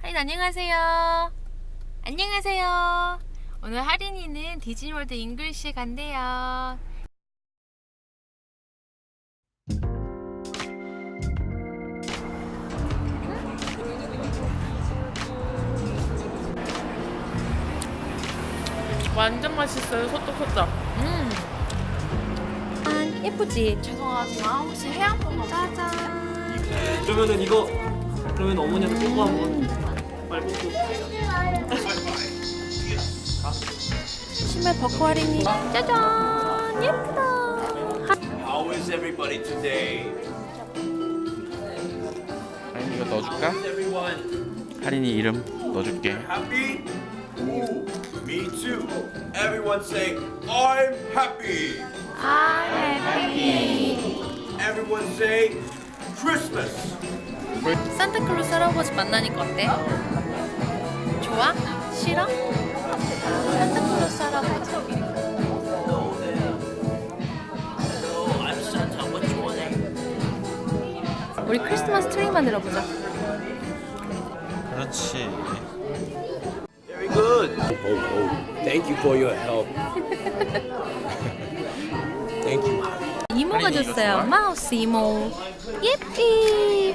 할인 안녕하세요. 안녕하세요. 오늘 할인이는 디즈니월드 잉글리시에 간대요. 완전 맛있어요. 소떡소떡. 음. 아, 예쁘지? 죄송하지만 혹시 해안pon가 짜잔. 그러면은 이거 그러면 어머니한테 뽀뽀 한번 빨리 뽀뽀 신발 벗고 할인이. 짜잔. 예쁘다. How is everybody today? 할인이 이거 넣어줄까? Everyone 할인이 이름 넣어줄게 happy? Ooh, me too. Everyone say, I'm happy. Everyone say, Christmas. 산타클로스 할아버지 만나니까 어때? 좋아? 싫어? 산타클로스 할아버지. I'm Santa. What's your name? 우리 크리스마스 트리 만들어보자. 그렇지 Very good. Oh, oh, thank you for your help. thank you. 이모가 줬어요. 마우스 이모. 예삐.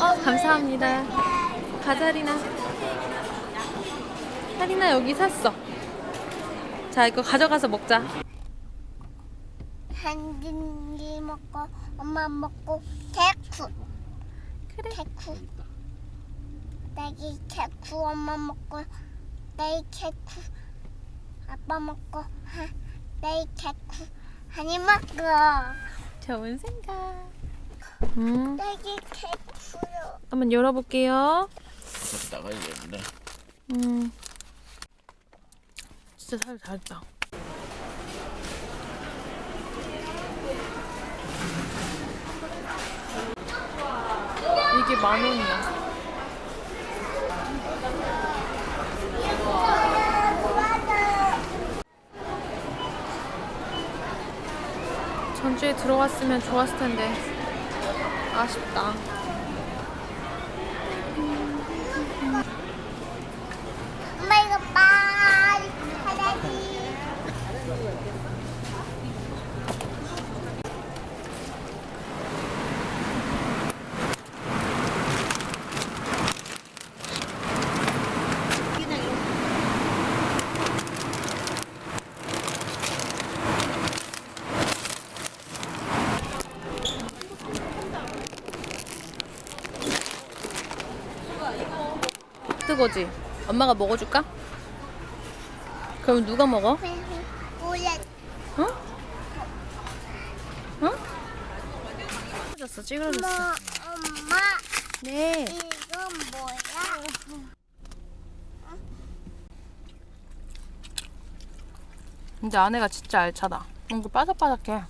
어, 감사합니다. 가자, 리나. 하리나 여기 샀어. 자, 이거 가져가서 먹자. 한진이 먹고 엄마 먹고 개쿠 그래. 개쿠 딸기 개쿠 엄마 먹고 딸기 개쿠 아빠 먹고 하 딸기 개쿠 한이 먹고 좋은 생각. 음, 딸기 한번 열어볼게요. 나가야 되는데 음, 진짜 살 잘했다. 이게 만 원이야. 전주에 들어갔으면 좋았을 텐데 아쉽다. 엄마 이거 빨리 하라지 뜨거지? 엄마가 먹어줄까? 그럼 누가 먹어? 몰라 어? 어? 찌그러졌어, 찌그러졌어. 엄마 엄마 네. 이건 뭐야 근데 안에가 진짜 알차다. 뭔가 바삭바삭해.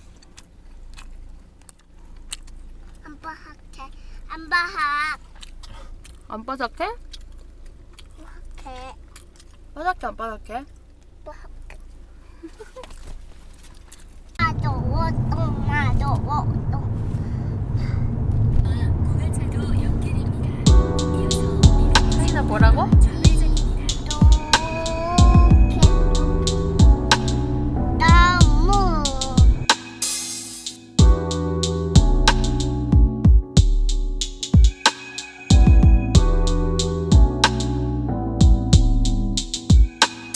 안 바삭해 안 바삭 안 바삭해? 바삭해. 바삭해 안 바삭해? 바삭해. 마더워 뭐라고?